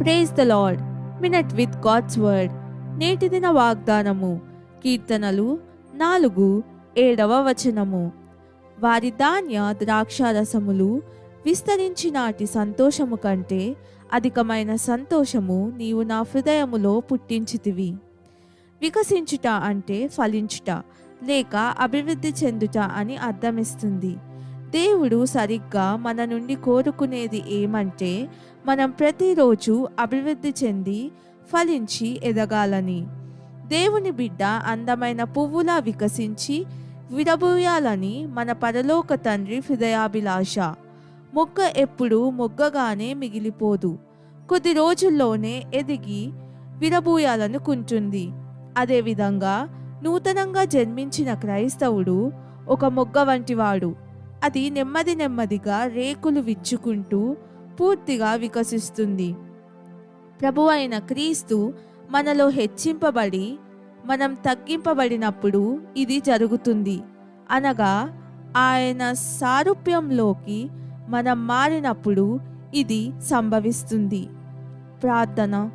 Praise the lord minute with God's word నేటి దిన వాగ్దానము. కీర్తనలు నాలుగు ఏడవ వచనము. వారి ధాన్య ద్రాక్షారసములు విస్తరించి నాటి సంతోషము కంటే అధికమైన సంతోషము నీవు నా హృదయములో పుట్టించితివి. వికసించుట అంటే ఫలించుట లేక అభివృద్ధి చెందుట అని అర్థమిస్తుంది. దేవుడు సరిగ్గా మన నుండి కోరుకునేది ఏమంటే మనం ప్రతిరోజు అభివృద్ధి చెంది ఫలించి ఎదగాలని. దేవుని బిడ్డ అందమైన పువ్వులా వికసించి విడబూయాలని మన పరలోక తండ్రి హృదయాభిలాష. మొగ్గ ఎప్పుడు మొగ్గగానే మిగిలిపోదు. కొద్ది రోజుల్లోనే ఎదిగి విరబూయాలనుకుంటుంది అదేవిధంగా నూతనంగా జన్మించిన క్రైస్తవుడు ఒక మొగ్గ వంటివాడు. అది నెమ్మది నెమ్మదిగా రేకులు విచ్చుకుంటూ పూర్తిగా వికసిస్తుంది. ప్రభు అయిన క్రీస్తు మనలో హెచ్చింపబడి మనం తగ్గింపబడినప్పుడు ఇది జరుగుతుంది. అనగా ఆయన సారూప్యంలోకి మనం మారినప్పుడు ఇది సంభవిస్తుంది. ప్రార్థన.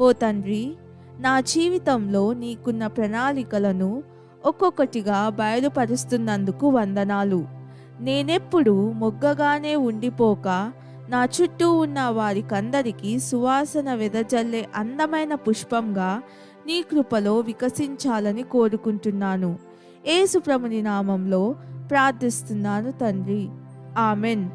ఓ తండ్రి నా జీవితంలో నీకున్న ప్రణాళికలను ఒక్కొక్కటిగా బయలుపరుస్తున్నందుకు వందనాలు. నేనెప్పుడు మొగ్గగానే ఉండిపోక నా చుట్టూ ఉన్న వారికందరికీ సువాసన వెదజల్లే అందమైన పుష్పంగా నీ కృపలో వికసించాలని కోరుకుంటున్నాను. ఏసుప్రముని నామంలో ప్రార్థిస్తున్నాను తండ్రి. ఆమెన్.